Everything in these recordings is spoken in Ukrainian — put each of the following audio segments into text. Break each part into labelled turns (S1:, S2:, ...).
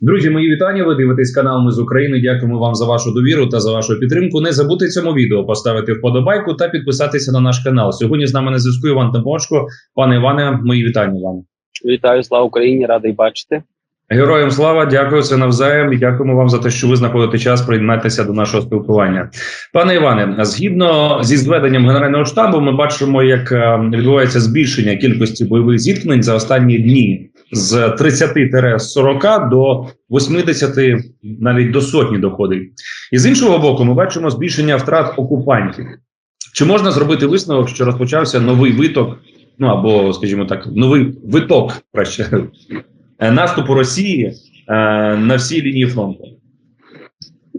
S1: Друзі, мої вітання. Ви дивитесь канал Ми з України. Дякуємо вам за вашу довіру та за вашу підтримку. Не забудьте цьому відео поставити вподобайку та підписатися на наш канал. Сьогодні з нами на зв'язку Іван Тимошко. Пане Іване, мої вітання вам.
S2: Вітаю, слава Україні, радий бачити.
S1: Героям слава, дякую це навзаєм і дякуємо вам за те, що ви знаходите час приєднатися до нашого спілкування. Пане Іване, згідно зі зведенням генерального штабу, ми бачимо, як е, відбувається збільшення кількості бойових зіткнень за останні дні з 30-40 до 80, навіть до сотні доходить. І з іншого боку, ми бачимо збільшення втрат окупантів. Чи можна зробити висновок, що розпочався новий виток, ну або, скажімо так, новий виток краще е, наступу Росії е, на всій лінії фронту?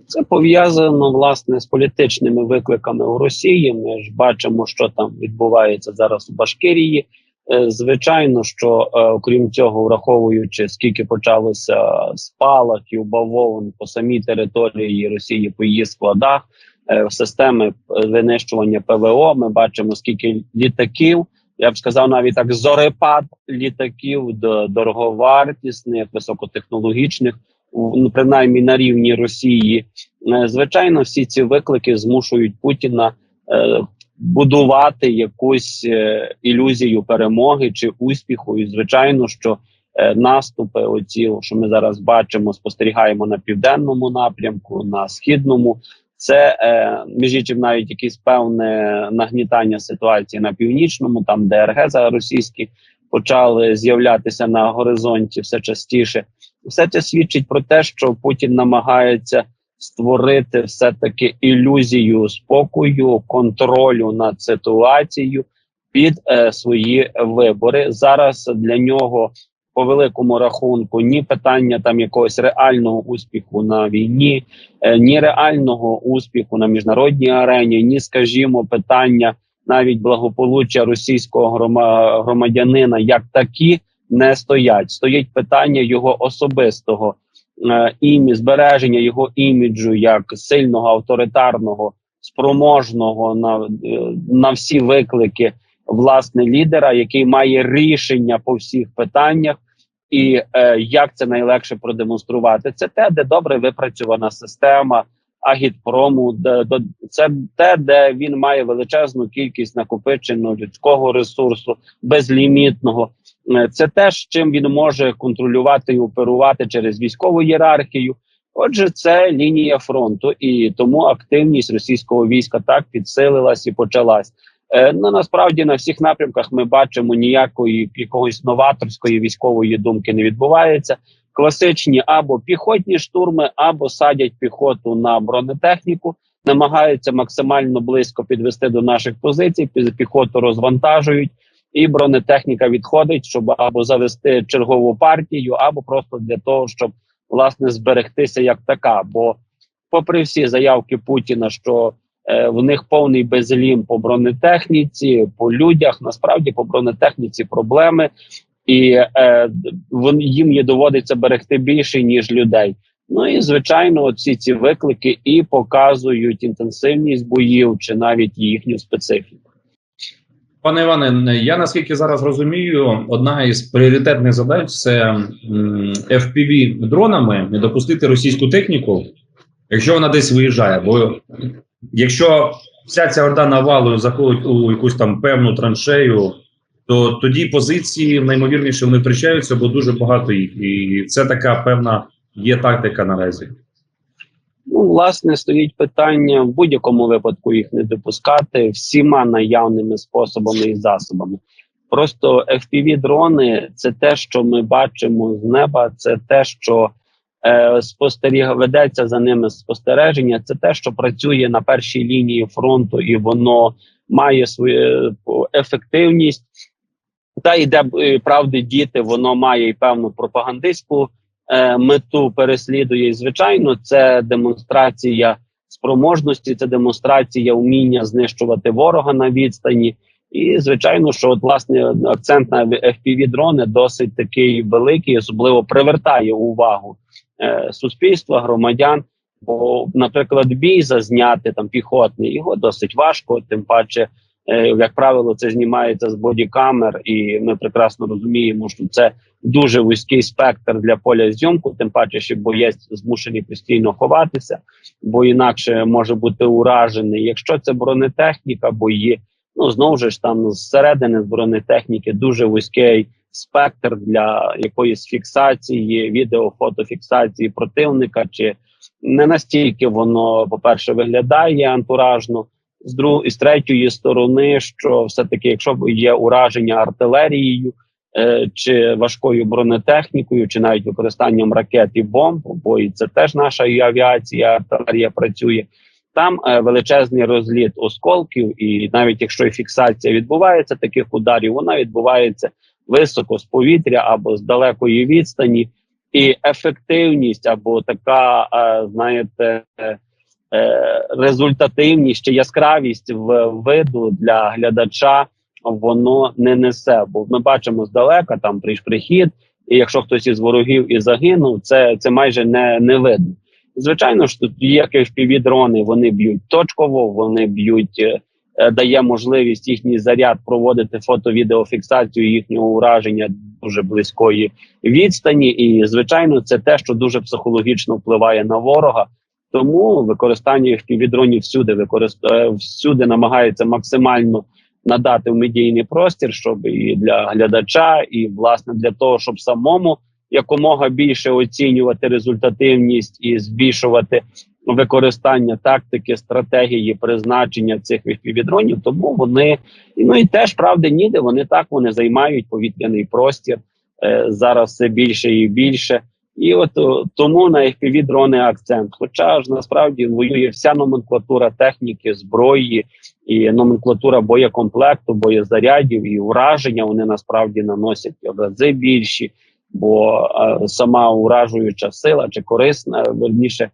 S2: Це пов'язано власне з політичними викликами у Росії. Ми ж бачимо, що там відбувається зараз у Башкирії. Е, Звичайно, що е, окрім цього, враховуючи скільки почалося спалахів, бавовн по самій території Росії по її складах, е, системи винищування ПВО, ми бачимо скільки літаків. Я б сказав, навіть так зорепад літаків до дороговартісних, високотехнологічних, ну, принаймні на рівні Росії. Звичайно, всі ці виклики змушують Путіна будувати якусь е, ілюзію перемоги чи успіху. І звичайно, що е, наступи, оці, що ми зараз бачимо, спостерігаємо на південному напрямку, на східному. Це е, між іншим навіть якесь певне нагнітання ситуації на північному, там ДРГ за російські почали з'являтися на горизонті все частіше. Все це свідчить про те, що Путін намагається створити все таки ілюзію спокою, контролю над ситуацією під е, свої вибори. Зараз для нього по великому рахунку ні питання там якогось реального успіху на війні, е, ні реального успіху на міжнародній арені, ні, скажімо, питання навіть благополуччя російського грома- громадянина як такі не стоять. Стоїть питання його особистого імі, збереження його іміджу як сильного авторитарного, спроможного на, е, на всі виклики власне лідера, який має рішення по всіх питаннях. І е, як це найлегше продемонструвати? Це те, де добре випрацьована система агітпрому, де, де це те, де він має величезну кількість накопиченого людського ресурсу, безлімітного. Е, Це те, чим він може контролювати і оперувати через військову ієрархію. Отже, це лінія фронту, і тому активність російського війська так підсилилась і почалась. Е, ну насправді на всіх напрямках ми бачимо ніякої якогось новаторської військової думки не відбувається. Класичні або піхотні штурми, або садять піхоту на бронетехніку, намагаються максимально близько підвести до наших позицій. пі- Піхоту розвантажують, і бронетехніка відходить, щоб або завести чергову партію, або просто для того, щоб власне зберегтися як така. Бо, попри всі заявки Путіна, що е, в них повний безлім по бронетехніці, по людях, насправді по бронетехніці проблеми, і е, вон, їм є доводиться берегти більше ніж людей. Ну і звичайно, оці ці виклики і показують інтенсивність боїв чи навіть їхню специфіку.
S1: Пане Іване, я наскільки зараз розумію, одна із пріоритетних задач це FPV дронами не допустити російську техніку, якщо вона десь виїжджає. Бо якщо вся ця орда навалою заходить у якусь там певну траншею, то тоді позиції наймовірніше вони втрачаються, бо дуже багато їх. І це така певна є тактика наразі.
S2: Ну, власне, стоїть питання в будь-якому випадку їх не допускати всіма наявними способами і засобами. Просто fpv дрони це те, що ми бачимо з неба, це те, що е, спостеріга ведеться за ними спостереження. Це те, що працює на першій лінії фронту, і воно має свою е, ефективність. Та йде е, правди діти, воно має і певну пропагандистську е, мету переслідує. І звичайно, це демонстрація спроможності, це демонстрація вміння знищувати ворога на відстані. І звичайно, що от власне акцент на fpv дрони досить такий великий, особливо привертає увагу е, суспільства, громадян. Бо, наприклад, бій зазняти там піхотний, його досить важко, тим паче Як правило, це знімається з бодікамер, і ми прекрасно розуміємо, що це дуже вузький спектр для поля зйомку. Тим паче, що боєць змушений постійно ховатися, бо інакше може бути уражений. Якщо це бронетехніка, бої ну знову ж там зсередини бронетехніки дуже вузький спектр для якоїсь фіксації, відео, фотофіксації противника, чи не настільки воно, по-перше, виглядає антуражно. З друг... і з третьої сторони, що все-таки, якщо є ураження артилерією е, чи важкою бронетехнікою, чи навіть використанням ракет і бомб, бо і це теж наша і авіація, артилерія працює. Там е, величезний розліт осколків, і навіть якщо і фіксація відбувається таких ударів, вона відбувається високо з повітря або з далекої відстані, і ефективність або така, е, знаєте, е, результативність чи яскравість в виду для глядача воно не несе. Бо ми бачимо здалека там прийш прихід, і якщо хтось із ворогів і загинув, це, це майже не, не видно. Звичайно ж, тут є дрони, вони б'ють точково, вони б'ють, е, дає можливість їхній заряд проводити фото-відеофіксацію їхнього ураження дуже близької відстані. І звичайно, це те, що дуже психологічно впливає на ворога. Тому використання FPV-дронів всюди використовує всюди намагається максимально надати в медійний простір, щоб і для глядача, і власне для того, щоб самому якомога більше оцінювати результативність і збільшувати використання тактики, стратегії призначення цих FPV-дронів, Тому вони ну і теж правди ніде. Вони так вони займають повітряний простір е, зараз все більше і більше. І от тому на fpv дрони акцент. Хоча ж насправді воює вся номенклатура техніки, зброї і номенклатура боєкомплекту, боєзарядів і ураження вони насправді наносять в рази більші бо е, сама уражуюча сила чи корисна верніше е,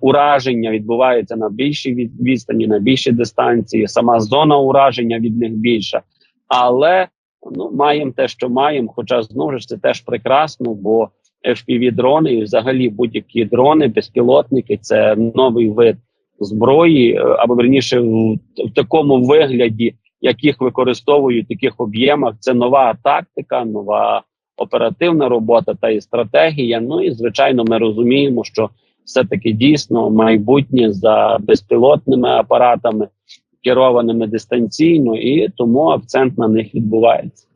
S2: ураження відбувається на більшій відстані, на більшій дистанції. Сама зона ураження від них більша, але ну маємо те, що маємо. Хоча знову ж це теж прекрасно, бо fpv дрони і взагалі будь-які дрони, безпілотники це новий вид зброї, е, або верніше в, в такому вигляді, яких використовують в таких об'ємах. Це нова тактика, нова оперативна робота та і стратегія. Ну і звичайно, ми розуміємо, що все таки дійсно майбутнє за безпілотними апаратами, керованими дистанційно, і тому акцент на них відбувається.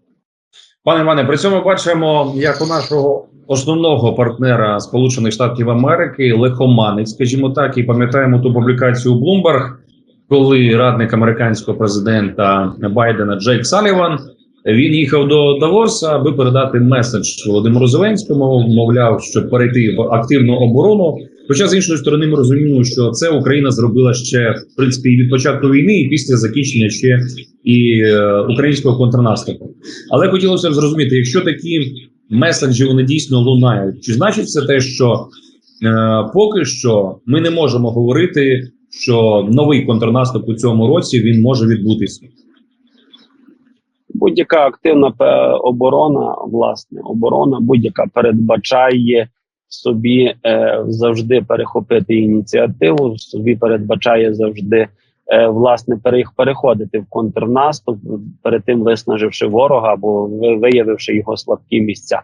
S1: Пане Іване, при цьому бачимо, як у нашого основного партнера Сполучених Штатів Америки лихоманець, скажімо так, і пам'ятаємо ту публікацію Bloomberg, коли радник американського президента Байдена Джейк Саліван він їхав до Давоса, аби передати меседж Володимиру Зеленському. Мовляв, щоб перейти в активну оборону. Хоча з іншої сторони, ми розуміємо, що це Україна зробила ще в принципі і від початку війни, і після закінчення ще і е, українського контрнаступу. Але хотілося б зрозуміти, якщо такі меседжі вони дійсно лунають, чи значить це те, що е, поки що ми не можемо говорити, що новий контрнаступ у цьому році він може відбутися
S2: будь-яка активна оборона, власне, оборона будь-яка передбачає собі е, завжди перехопити ініціативу, собі передбачає завжди е, власне переходити в контрнаступ, перед тим виснаживши ворога або виявивши його слабкі місця.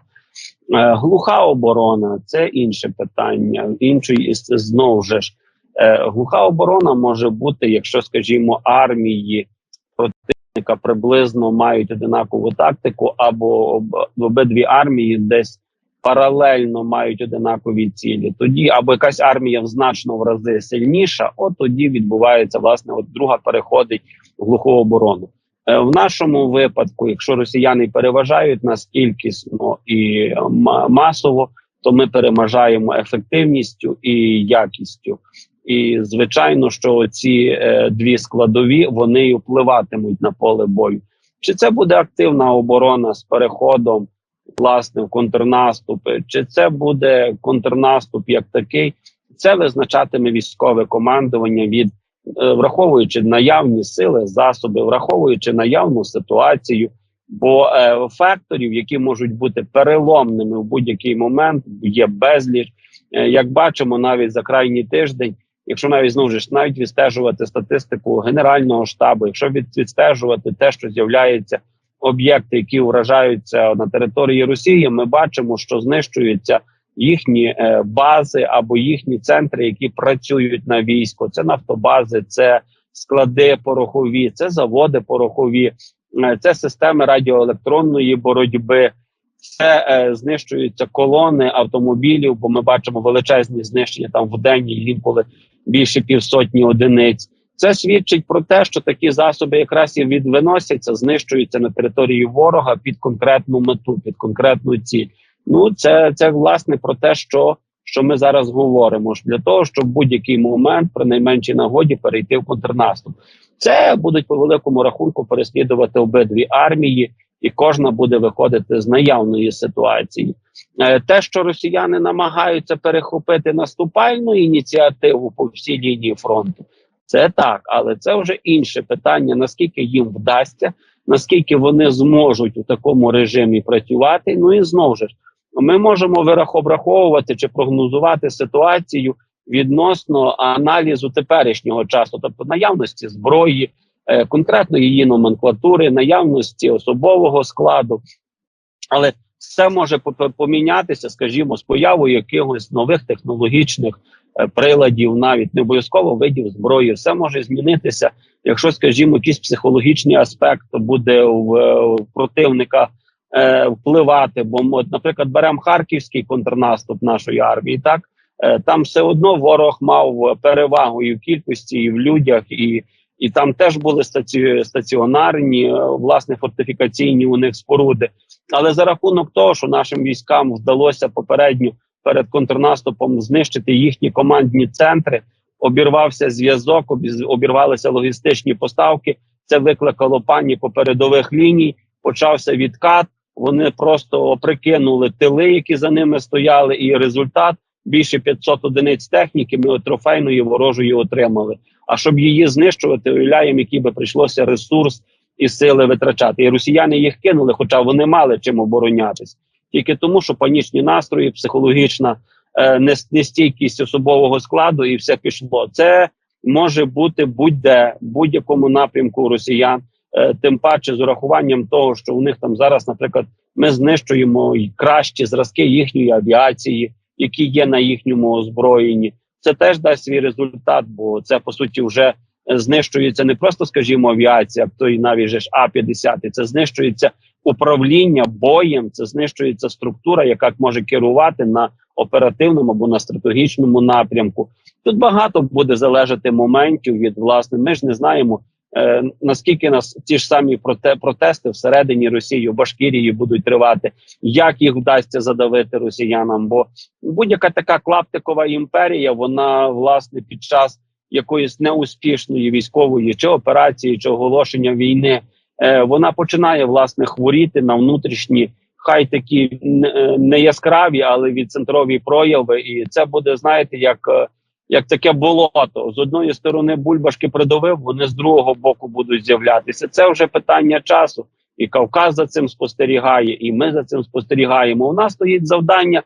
S2: Е, глуха оборона це інше питання. Іншої знову ж е, глуха оборона може бути, якщо скажімо, армії противника приблизно мають одинакову тактику, або обидві армії десь паралельно мають одинакові цілі. Тоді або якась армія значно в рази сильніша, от тоді відбувається власне. От друга переходить в глуху оборону. Е, в нашому випадку, якщо росіяни переважають нас кількісно і масово, то ми перемажаємо ефективністю і якістю. І звичайно, що ці е, дві складові вони впливатимуть на поле бою. Чи це буде активна оборона з переходом власне в контрнаступи, чи це буде контрнаступ як такий? Це визначатиме військове командування від е, враховуючи наявні сили, засоби, враховуючи наявну ситуацію. Бо е, факторів, які можуть бути переломними в будь-який момент, є безліч. Е, як бачимо, навіть за крайній тиждень якщо навіть знову ж навіть відстежувати статистику Генерального штабу, якщо від, відстежувати те, що з'являється об'єкти, які вражаються на території Росії, ми бачимо, що знищуються їхні е, бази або їхні центри, які працюють на військо. Це нафтобази, це склади порохові, це заводи порохові, е, це системи радіоелектронної боротьби. Це е, знищуються колони автомобілів, бо ми бачимо величезні знищення там в день інколи більше півсотні одиниць. Це свідчить про те, що такі засоби якраз і відвиносяться, знищуються на території ворога під конкретну мету, під конкретну ціль. Ну це, це власне про те, що, що ми зараз говоримо. Для того, щоб в будь-який момент, при найменшій нагоді, перейти в контрнаступ. Це будуть по великому рахунку переслідувати обидві армії, і кожна буде виходити з наявної ситуації. Е, Те, що росіяни намагаються перехопити наступальну ініціативу по всій лінії фронту, це так, але це вже інше питання: наскільки їм вдасться, наскільки вони зможуть у такому режимі працювати. Ну і знову ж ми можемо вирах- обраховувати чи прогнозувати ситуацію відносно аналізу теперішнього часу, тобто наявності зброї, е, конкретно її номенклатури, наявності особового складу, але все може помінятися, скажімо, з появою якихось нових технологічних приладів, навіть не обов'язково видів зброї. Все може змінитися, якщо, скажімо, якийсь психологічний аспект буде в, е, в противника е, впливати. Бо, ми, наприклад, беремо харківський контрнаступ нашої армії, так е, там все одно ворог мав перевагу і в кількості, і в людях, і, і там теж були стаці, стаціонарні, е, власне, фортифікаційні у них споруди. Але за рахунок того, що нашим військам вдалося попередньо перед контрнаступом знищити їхні командні центри, обірвався зв'язок, обірвалися логістичні поставки. Це викликало паніку передових ліній. Почався відкат. Вони просто оприкинули тили, які за ними стояли, і результат більше 500 одиниць техніки. Ми трофейної ворожої отримали. А щоб її знищувати, уявляємо, який би прийшлося ресурс і сили витрачати. І росіяни їх кинули, хоча вони мали чим оборонятись, тільки тому, що панічні настрої, психологічна е, нестійкість особового складу, і все пішло. Це може бути будь-де будь-якому напрямку росіян. Е, Тим паче з урахуванням того, що у них там зараз, наприклад, ми знищуємо й кращі зразки їхньої авіації, які є на їхньому озброєнні. Це теж дасть свій результат, бо це по суті вже знищується не просто, скажімо, авіація, то і навіть же ж А 50 Це знищується управління боєм, це знищується структура, яка може керувати на оперативному або на стратегічному напрямку. Тут багато буде залежати моментів від власне. Ми ж не знаємо. Е, наскільки нас ті ж самі проте, протести всередині Росії в Башкірії будуть тривати, як їх вдасться задавити росіянам? Бо будь-яка така клаптикова імперія, вона власне під час якоїсь неуспішної військової чи операції, чи оголошення війни, е, вона починає власне хворіти на внутрішні, хай такі не- е, яскраві, але відцентрові прояви. І це буде, знаєте, як. е, як таке болото з одної сторони бульбашки придавив, вони з другого боку будуть з'являтися. Це вже питання часу, і Кавказ за цим спостерігає, і ми за цим спостерігаємо. У нас стоїть завдання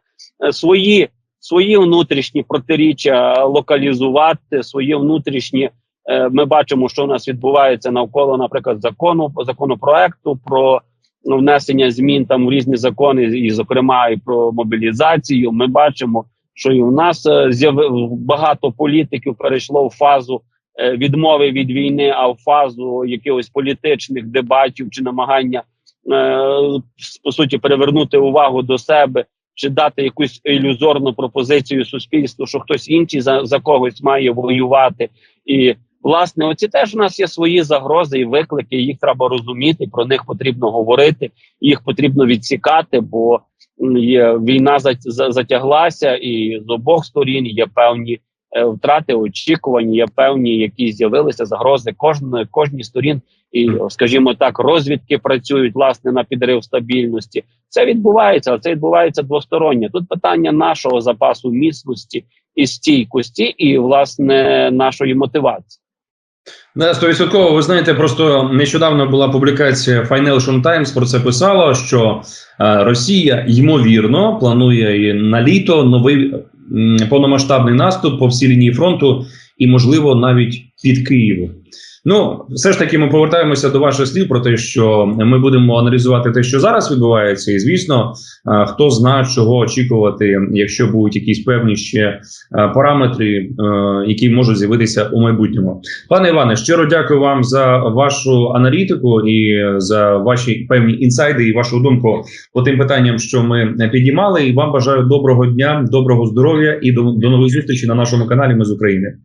S2: свої свої внутрішні протиріччя локалізувати, свої внутрішні. Е, Ми бачимо, що у нас відбувається навколо, наприклад, закону законопроекту про внесення змін там в різні закони, і зокрема і про мобілізацію. Ми бачимо що і у нас е, з'яви багато політиків перейшло в фазу е, відмови від війни, а в фазу якихось політичних дебатів чи намагання по суті перевернути увагу до себе. Чи дати якусь ілюзорну пропозицію суспільству, що хтось інший за, за когось має воювати, і власне, оці теж у нас є свої загрози і виклики. Їх треба розуміти. Про них потрібно говорити, їх потрібно відсікати, бо війна за- за- затяглася, і з обох сторін є певні е, втрати, очікування, є певні, які з'явилися загрози кожної кожній сторін. І, скажімо так, розвідки працюють власне на підрив стабільності. Це відбувається, але це відбувається двосторонньо. Тут питання нашого запасу міцності і стійкості, і власне нашої мотивації.
S1: Да, стовідсотково. Ви знаєте, просто нещодавно була публікація Financial Times про це писала, що е, Росія ймовірно планує на літо новий повномасштабний наступ по всій лінії фронту. І, можливо, навіть під Києвом. Ну, все ж таки, ми повертаємося до ваших слів про те, що ми будемо аналізувати те, що зараз відбувається, і звісно, е, хто знає, чого очікувати, якщо будуть якісь певні ще е, параметри, е, які можуть з'явитися у майбутньому. Пане Іване, щиро дякую вам за вашу аналітику і за ваші певні інсайди і вашу думку по тим питанням, що ми підіймали. І вам бажаю доброго дня, доброго здоров'я і до, до нових зустрічей на нашому каналі. Ми з України.